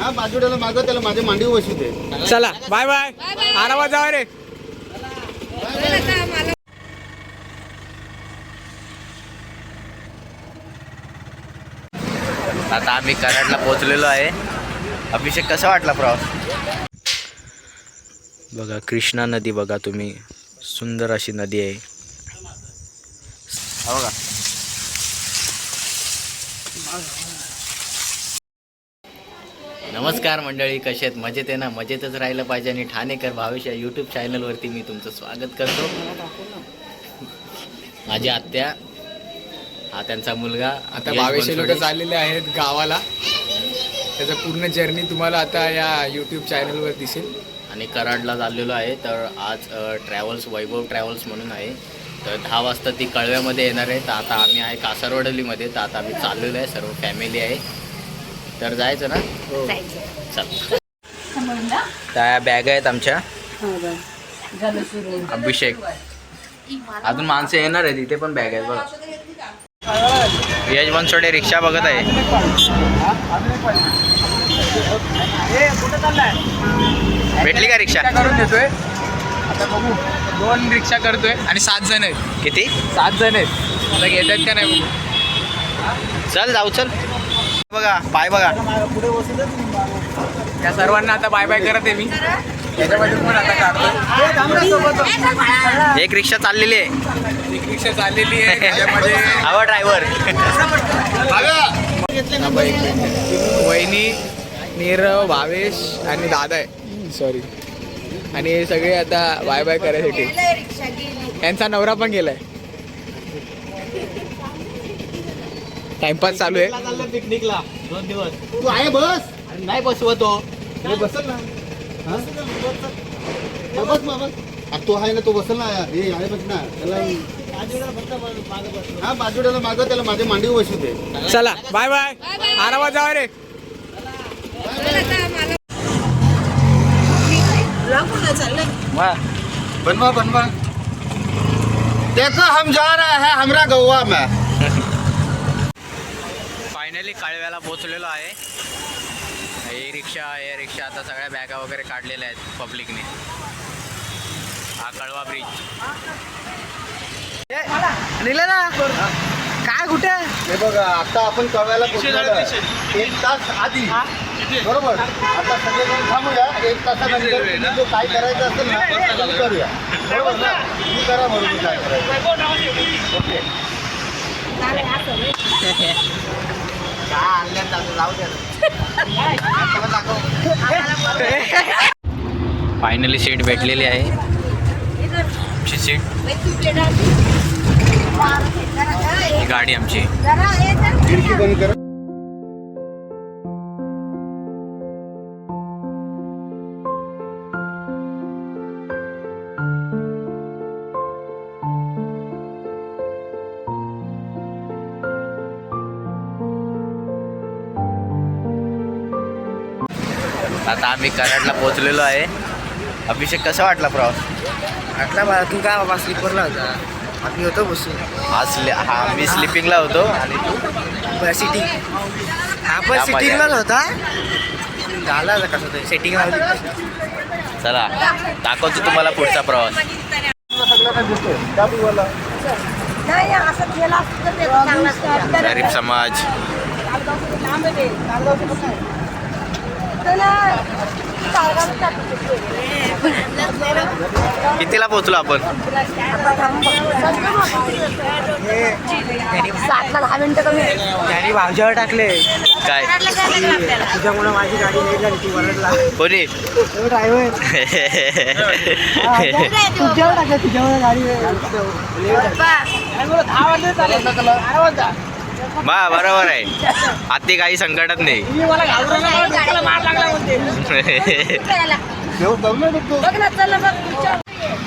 हा बाजूला मागं त्याला माझ्या मांडीवर बसू दे चला बाय बाय आरामात जावा रे. आता आम्ही कराडला पोहोचलेलो आहे. अभिषेक कसा वाटला प्रवास? बघा कृष्णा नदी बघा तुम्ही. सुंदर अशी नदी आहे. हा बघा. नमस्कार मंडळी कसे आहेत? मजेत आहे ना? मजेतच राहिलं पाहिजे आणि ठाणेकर भावेश या यूट्यूब चॅनलवरती मी तुमचं स्वागत करतो. माझी आत्या हा त्यांचा मुलगा आता बावीसशे लोक. चाललेले आहेत गावाला. त्याचं पूर्ण जर्नी तुम्हाला आता या यूट्यूब चॅनलवर दिसेल. आणि कराडला चाललेलो आहे तर आज ट्रॅव्हल्स वैभव ट्रॅव्हल्स म्हणून आहे. तर दहा वाजता ती कळव्यामध्ये येणार आहे. तर आता आम्ही आहे कासारवडलीमध्ये. तर आता आम्ही चाललेलो आहे सर्व फॅमिली आहे. तर जायचं ना? चल. त्या बॅग आहेत आमच्या. अभिषेक. अजून माणसं येणार आहेत इथे पण बॅग आहेत बघा. यश बनसोडे रिक्षा बघत आहे. भेटली का रिक्षा करून देतोय. आता बघू. दोन रिक्षा करतोय आणि सात जण आहेत. किती? सात जण आहेत. आता घेतात का नाही बघू? चल जाऊ चल. बघा पाय बघा. त्या सर्वांना आता बाय बाय करत आहे मी. त्याच्यामध्ये पण आता काढतो? एक रिक्षा चाललेली आहे. एक रिक्षा चाललेली आहे. त्याच्यामध्ये हवा ड्रायव्हर वहिनी नीरव भावेश आणि दादा आहे. सॉरी आणि हे सगळे आता बाय बाय करायसाठी. यांचा नवरा पण गेलाय. टाइमपास चालू आहे. पिकनिकला दोन दिवस. तू आहे बस. नाही बसवतो. अरे बसल ना. हा? हा, बस. ना बस तो आहे ना तो बसल ना. हे आहे बस ना. त्याला हा बाजूला मागं त्याला माझ्या मांडीवर बसू दे चला बाय बाय आरामात जावा रे. बनवा बनवा. देखो हम जा रहे हैं हमरा गोवा में. फायनली काळव्याला पोहोचलेलो आहे. ही रिक्षा आहे रिक्षा आता सगळ्या बॅगा वगैरे काढलेल्या आहेत पब्लिकने. हा कळवा ब्रिज ना काय कुठे? हे बघा आता आपण कळवायला. एक तास आधी. बरोबर? आता सगळेजण थांबूया. एक तासानंतर जो काय करायचं असेल ना तुम्ही करूया. बरोबर ना? तुम्ही करा बरोबर काय करायचं. ओके. फायनली सीट भेटलेली आहे. आमची सीट. गाडी आमची. आता आम्ही कराडला पोहोचलेलो आहे. अभिषेक कसा वाटला प्रवास? आटला बा तू काय बाबा स्लीपरला होता? आम्ही होतो बसून. हा स्लि हा मी स्लिपिंगला होतो. आणि तू? सिटिंग हा पण sitting लाच होता? झाला कसं तरी सेटिंग चला दाखवतो तुम्हाला पुढचा प्रवास. गरीब समाज. कितीला पोहोचलो आपण? सातला दहा मिनिटं कमी. त्यांनी भावजावर टाकले. काय. तुझ्यामुळे माझी गाडी नाही झाली ती वरडला. कोणी? ड्रायव्हर तुझ्यावर टाकलं तुझ्यावर गाडी बा, बा बरोबर आहे. आती काही संकटात नाही.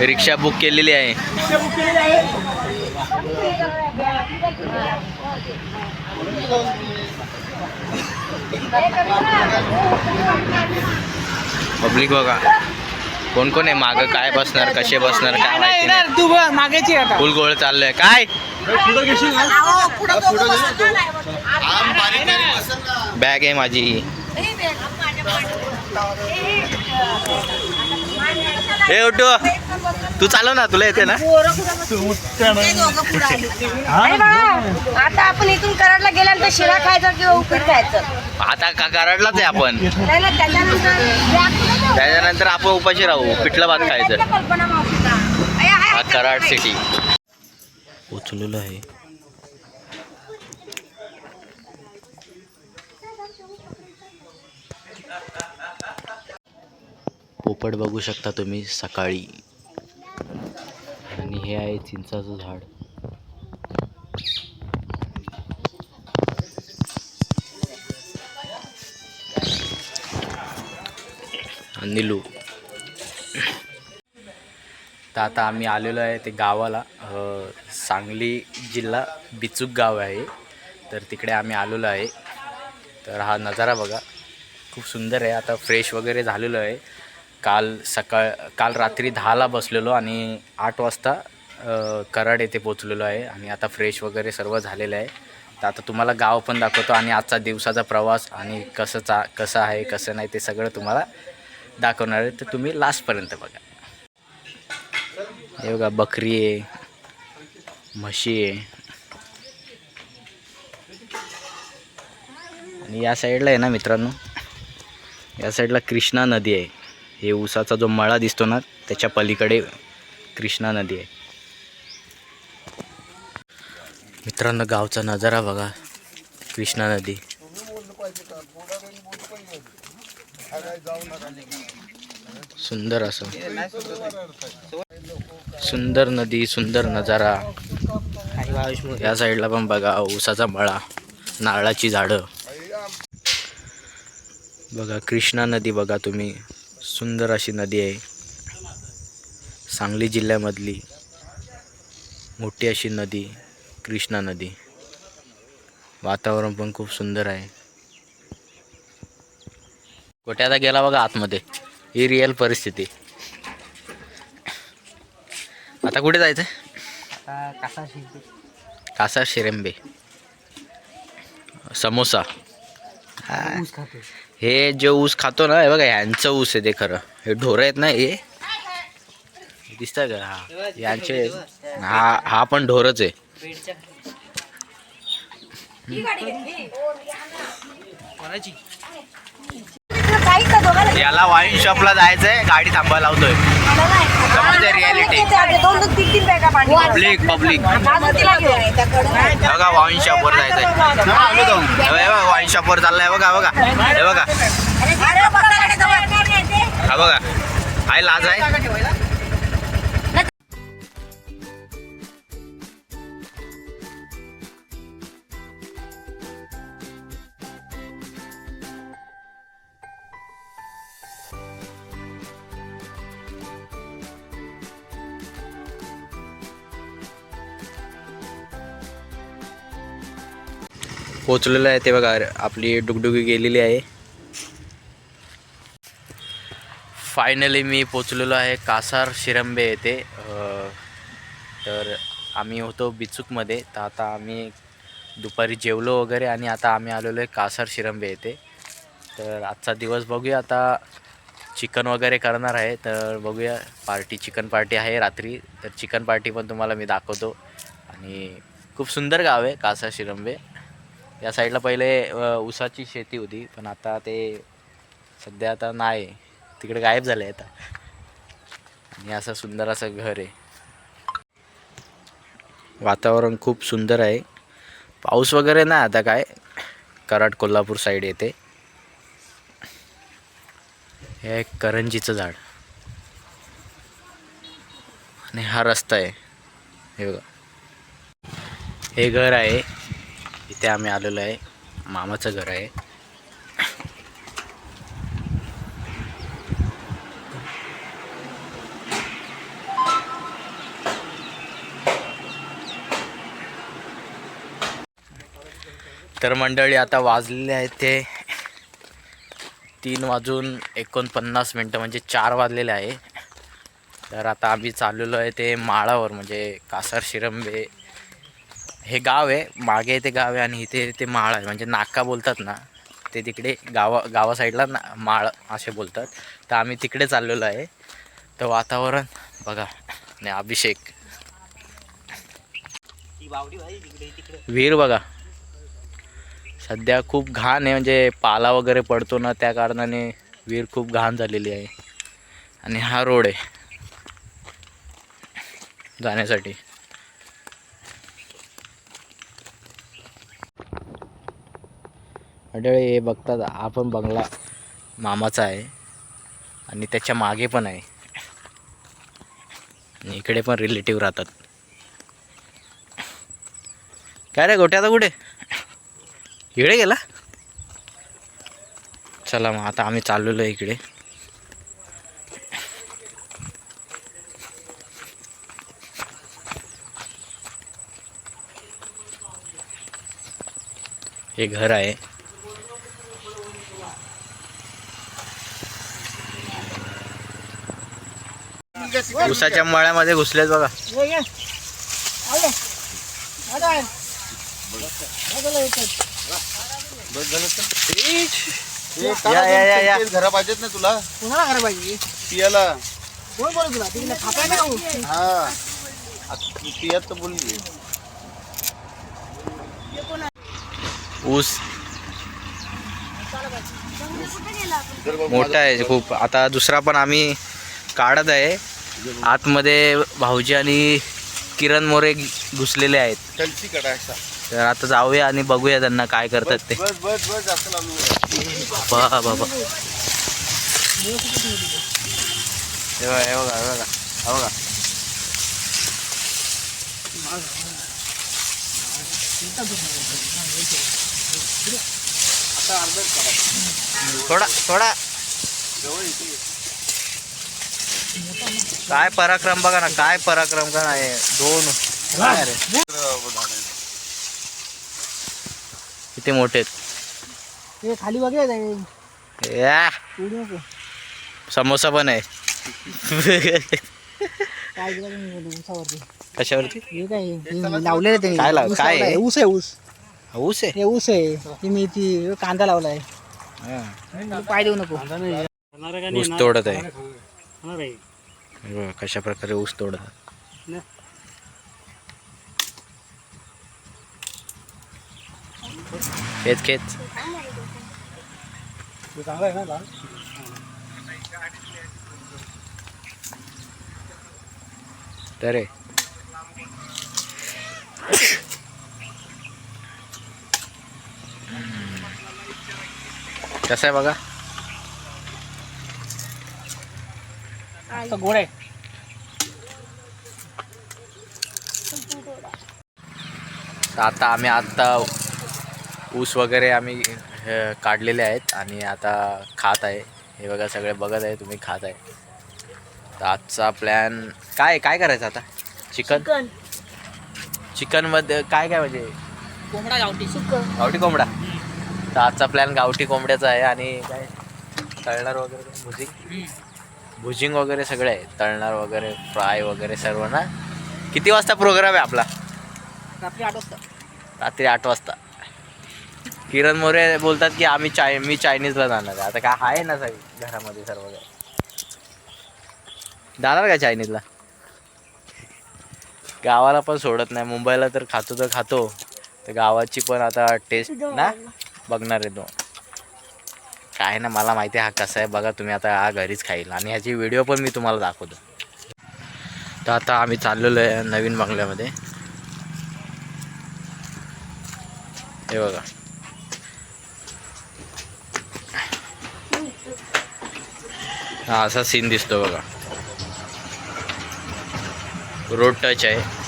रिक्षा बुक केलेली आहे. पब्लिक बघा. कोण कोण आहे मागं? काय बसणार? कसे बसणार? काय माहिती नाही. तू बघ मागायची आता. फुल गोळ चाललंय. काय? बॅग आहे माझी. हे उठू. तू चालव ना तुला येते ना. बाळा, आता आपण इथून कराडला गेल्यानंतर शिरा खायचा किंवा उपीट खायचं? आता का कराडलाच आहे आपण. नाही ना त्याच्यानंतर आपण उपाशी राहू पिठलं भात खायचं. कल्पना मावशीचा. अय, आहे, हा आहे, कराड आहे. सिटी उचललेलं आहे. पोपट बघू शकता तुम्ही सकाळी. आणि हे आहे चिंचाचं झाड. निलू. तर आता आम्ही आलेलो आहे ते गावाला. सांगली जिल्हा बिचूक गाव आहे. तर तिकडे आम्ही आलेलो आहे. तर हा नजारा बघा. खूप सुंदर आहे. आता फ्रेश वगैरे झालेलो आहे. काल सकाळ काल रात्री दहाला बसलेलो आणि आठ वाजता कराड येथे पोचलेलो आहे आणि आता फ्रेश वगैरे सर्व झालेलं आहे. तर आता तुम्हाला गाव पण दाखवतो आणि आजचा दिवसाचा प्रवास आणि कसं चा कसं आहे कसं नाही ते सगळं तुम्हाला दाखवणार आहे. तर तुम्ही लास्टपर्यंत बघा. हे बघा बकरी आहे म्हशी आहे. आणि या साईडला आहे ना मित्रांनो? या साईडला कृष्णा नदी आहे. हे उसाचा जो मळा दिसतो ना त्याच्या पलीकडे कृष्णा नदी आहे. मित्रांनो गावचा नजारा बघा. कृष्णा नदी. सुंदर असं. सुंदर नदी सुंदर नजारा. या साईडला पण बघा ऊसाचा मळा. नारळाची झाडं. बघा कृष्णा नदी बघा तुम्ही. सुंदर अशी नदी आहे. सांगली जिल्ह्यामधली मोठी अशी नदी कृष्णा नदी. वातावरण पण खूप सुंदर आहे. कुठे आता गेला बघा आतमध्ये. ही रिअल परिस्थिती. आता कुठे जायचं कासा शिरेंबे. समोसा. हा. हे जे ऊस खातो ना हे बघा यांचं ऊस आहे ते खरं. हे ढोरं आहेत ना हे? दिसतं का? हा. यांचे हा हा पण ढोरच आहे? याला वाईन शॉपला जायचंय. गाडी थांबायला लावतोय. रियालिटी पब्लिक पब्लिक बघा वाईन शॉपवर जायचंय. वाईन शॉपवर चाललाय बघा बघा. हे बघा. बघा हा बघा. आहे लाज आहे. पोचलेलं आहे ते बघा आपली डुगडुगी गेलेली आहे. फायनली मी पोचलेलो आहे कासार शिरंबे येथे. तर आम्ही होतो बिचूकमध्ये. तर आता आम्ही दुपारी जेवलो वगैरे आणि आता आम्ही आलेलो आहे कासार शिरंबे येथे. तर आजचा दिवस बघूया आता चिकन वगैरे करणार आहे. तर बघूया पार्टी चिकन पार्टी आहे रात्री. तर चिकन पार्टी पण तुम्हाला मी दाखवतो. आणि खूप सुंदर गाव आहे कासार शिरंबे. या साईडला पहिले ऊसाची शेती होती पण आता ते सध्या आता नाही. तिकडे गायब झाले आता. आणि असं सुंदर असं घर आहे. वातावरण खूप सुंदर आहे. पाऊस वगैरे नाही आता काय. कराड कोल्हापूर साईड येते. हे एक करंजीचं झाड. आणि हा रस्ता आहे. हे बघा. हे घर आहे. इथे आम्ही आलेलो आहे. मामाचं घर आहे. तर मंडळी आता वाजलेले आहेत ते तीन वाजून एकोणपन्नास मिनटं म्हणजे चार वाजलेले आहे. तर आता आम्ही चाललेलो आहे ते माळावर म्हणजे कासार शिरंबे हे गाव आहे मागे ते गाव आहे आणि इथे ते माळ आहे. म्हणजे नाका बोलतात ना ते तिकडे गावा गावा साईडला ना माळ असे बोलतात. तर आम्ही तिकडे चाललेलो आहे. तर वातावरण बघा नाही अभिषेक. विहीर बघा. सध्या खूप घाण आहे म्हणजे पाला वगैरे पडतो ना त्या कारणाने विहीर खूप घाण झालेली आहे. आणि हा रोड आहे. जाण्यासाठी. मंडळी हे बघतात हा पण बंगला मामाचा आहे आणि त्याच्यामागे पण आहे. आणि इकडे पण रिलेटिव्ह राहतात. काय रे गोट्या आता कुठे? इकडे गेला? चला मग आता आम्ही चाललेलो आहे इकडे. हे घर आहे. उसाच्या मळ्यामध्ये घुसलेत बघा. हे या, या, या, या. घरा पाहिजेत ना तुला? कोणाला करायला पाहिजे? पियाला. कोण बोलत तुला. तिकडे खापाय ना. हो. हा आता तू पियात तर बोलली. ऊस. मोठा आहे खूप. आता दुसरा पण आम्ही काढत आहे. आतमध्ये भाऊजी आणि किरण मोरे घुसलेले आहेत. कलची कडायचा तर आता जाऊया आणि बघूया त्यांना काय करतात ते. बस बस बस जास्त लावू बाबा बाबा हे बघा हे बघा हे बघा हे बघा. थोडा थोडा. काय पराक्रम बघा ना काय पराक्रम का नाही. दोन. काय रे? किती मोठे आहेत? हे खाली बघे काय या. नको समोसा पण आहे. काय दिलं तुम्ही उसावरती? कशावरती? हे काय हे लावलेलं ते काय लाव- ऊस काय लावलाय. आहे? ऊस आहे ऊस. ऊस आहे? हे ऊस आहे. ती मेथी हे कांदा लावलाय. हा. पाय देऊ नको. ऊस तोडत आहे. हे बघा कशा प्रकारे ऊस तोडत खेच खेच तर आहे. कसं आहे बघा? गोड आहे आता आम्ही आत्ता ऊस वगैरे आम्ही काढलेले आहेत आणि आता खात आहे. हे बघा सगळे बघत आहे तुम्ही खात आहे. तर आजचा प्लॅन काय काय करायचं आता? चिकन? चिकनमध्ये काय काय म्हणजे? कोंबडा गावठी. गावठी कोंबडा. तर आजचा प्लॅन गावठी कोंबड्याचा आहे आणि काय? तळणार वगैरे? भुजिंग भुजिंग वगैरे सगळे आहे तळणार वगैरे फ्राय वगैरे सर्व ना किती वाजता प्रोग्राम आहे आपला? रात्री आठ वाजता. रात्री आठ वाजता. किरण मोरे बोलतात की आम्ही चाय मी चायनीजला जाणार आहे. आता काय आहे ना सगळी घरामध्ये सर्व काही जाणार का चायनीजला? गावाला पण सोडत नाही. मुंबईला तर खातो तर खातो. तर गावाची पण आता टेस्ट ना? बघणार आहे तो काय ना मला माहिती आहे हा कसा आहे. बघा तुम्ही आता हा घरीच खाईल. आणि ह्याची व्हिडिओ पण मी तुम्हाला दाखवतो. तर आता आम्ही चाललेलो आहे नवीन बंगल्यामध्ये. हे बघा. हा असा सीन दिसतो बघा. रोड टच आहे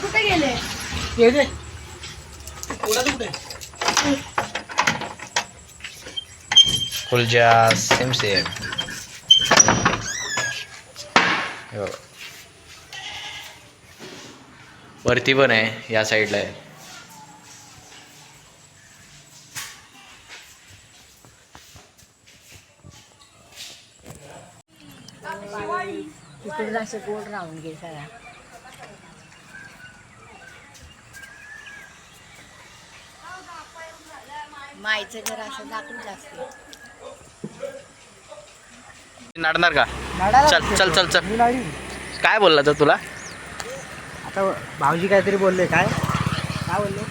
कुठे गेले ये दे. फुलजा सेम सेम वरती पण आहे या साईडला आहे. तिकडे असं गोल राहून घे सगळा माईचं घर असं जातो जास्त. नाडणार का? चल चल. चल चल. काय बोलला तर तुला? आता भाऊजी काहीतरी बोलले काय? काय बोलले?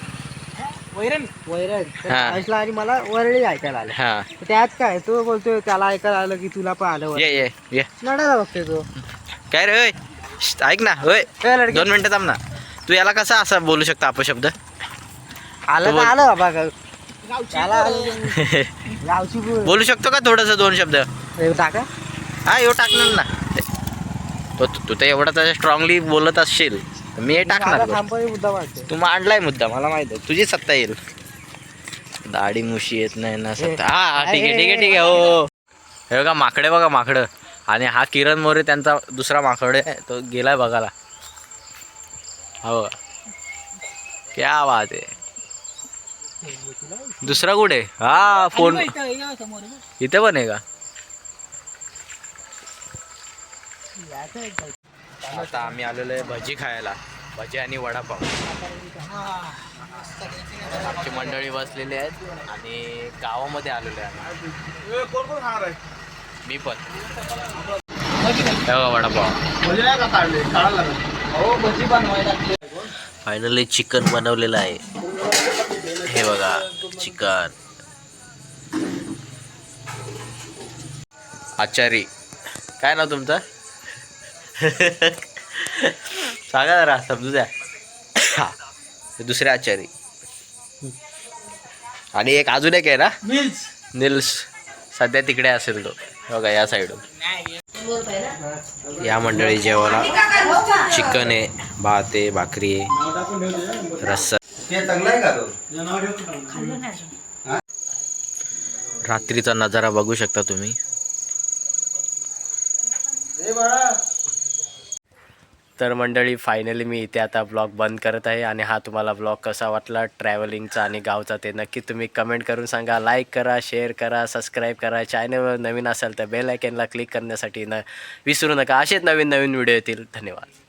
वैरण. वैरण. आणि मला वरळी ऐकायला आलं. हा. तर त्यात काय तो बोलतोय त्याला ऐकायला आलं की तुला पण आलं. ये ये ये. नाडाला बघते तो. काय रे श्श्त, ऐक ना होय? दोन मिनिटं थांब ना. तू याला कसा असा बोलू शकता अपशब्द? आलं तर. आलं बाबा. त्याला गावची. बोलू. शकतो का थोडस दोन शब्द? टाका. हा येऊ टाकणार ना. तो तू तर एवढा त्याच्या स्ट्रॉंगली बोलत असशील. तर मी हे टाकणार बघ. मुद्दा वाटते तू मांडलाय मुद्दा मला माहीत आहे. तुझी सत्ता येईल. दाढी मुशी येत नाही ना सत्ता. हा हा, ठीक आहे ठीक आहे ठीक आहे. हो हे. बघा माकडे बघा माकडं. आणि हा किरण मोरे त्यांचा दुसरा माकड आहे. तो गेलाय बघायला. हो क्या बात आहे. दुसरा कुठे? हा फोन. इथे पण आहे का? आता आम्ही आलेलो आहे भजी खायला. भजी आणि वडापाव. आमची मंडळी बसलेली आहेत आणि गावामध्ये आलेलो आहे आम्ही. मी पण. वडापाव. फायनली चिकन बनवलेलं आहे. हे बघा चिकन आचारी. काय नाव तुमचं? सांगा जरा समजू द्या. हे दुसरे आचारी. आणि एक अजून एक आहे ना? निल्स. सध्या तिकडे असेल तो. हे बघा या साईडून. या मंडळी जेवायला चिकन आहे भात आहे भाकरी आहे रस्सा. रात्रीचा नजारा बघू शकता तुम्ही. तर मंडळी फायनली मी इथे आता ब्लॉग बंद करत आहे आणि हा तुम्हाला ब्लॉग कसा वाटला ट्रॅव्हलिंगचा आणि गावचा ते नक्की तुम्ही कमेंट करून सांगा. लाईक करा शेअर करा सबस्क्राईब करा. चॅनलवर नवीन असाल तर बेल आयकनला क्लिक करण्यासाठी न विसरू नका. असेच नवीन नवीन व्हिडिओ येतील. धन्यवाद.